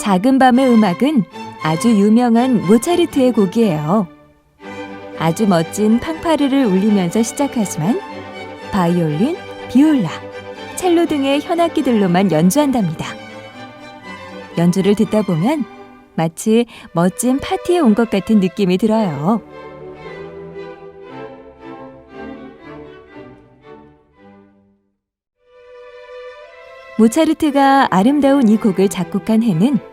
작은 밤의 음악은 아주 유명한 모차르트의 곡이에요. 아주 멋진 팡파르를 울리면서 시작하지만 바이올린, 비올라, 첼로 등의 현악기들로만 연주한답니다. 연주를 듣다 보면 마치 멋진 파티에 온 것 같은 느낌이 들어요. 모차르트가 아름다운 이 곡을 작곡한 해는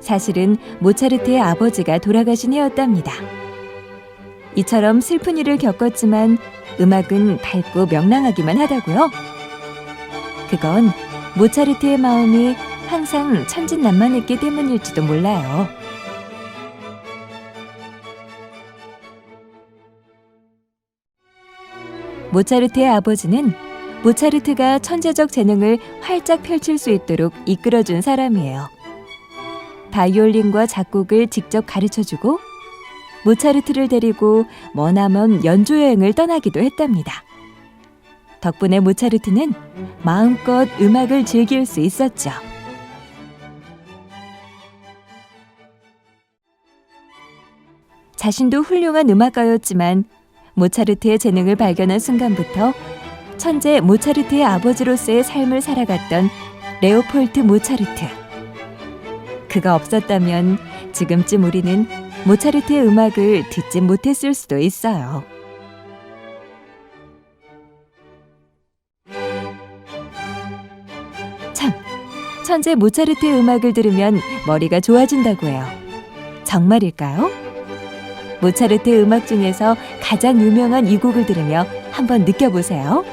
사실은 모차르트의 아버지가 돌아가신 해였답니다. 이처럼 슬픈 일을 겪었지만 음악은 밝고 명랑하기만 하다고요. 그건 모차르트의 마음이 항상 천진난만했기 때문일지도 몰라요. 모차르트의 아버지는 모차르트가 천재적 재능을 활짝 펼칠 수 있도록 이끌어준 사람이에요. 바이올린과 작곡을 직접 가르쳐주고 모차르트를 데리고 머나먼 연주 여행을 떠나기도 했답니다. 덕분에 모차르트는 마음껏 음악을 즐길 수 있었죠. 자신도 훌륭한 음악가였지만 모차르트의 재능을 발견한 순간부터 천재 모차르트의 아버지로서의 삶을 살아갔던 레오폴트 모차르트. 그가 없었다면 지금쯤 우리는 모차르트의 음악을 듣지 못했을 수도 있어요. 참, 천재 모차르트의 음악을 들으면 머리가 좋아진다고 해요. 정말일까요? 모차르트의 음악 중에서 가장 유명한 이 곡을 들으며 한번 느껴보세요.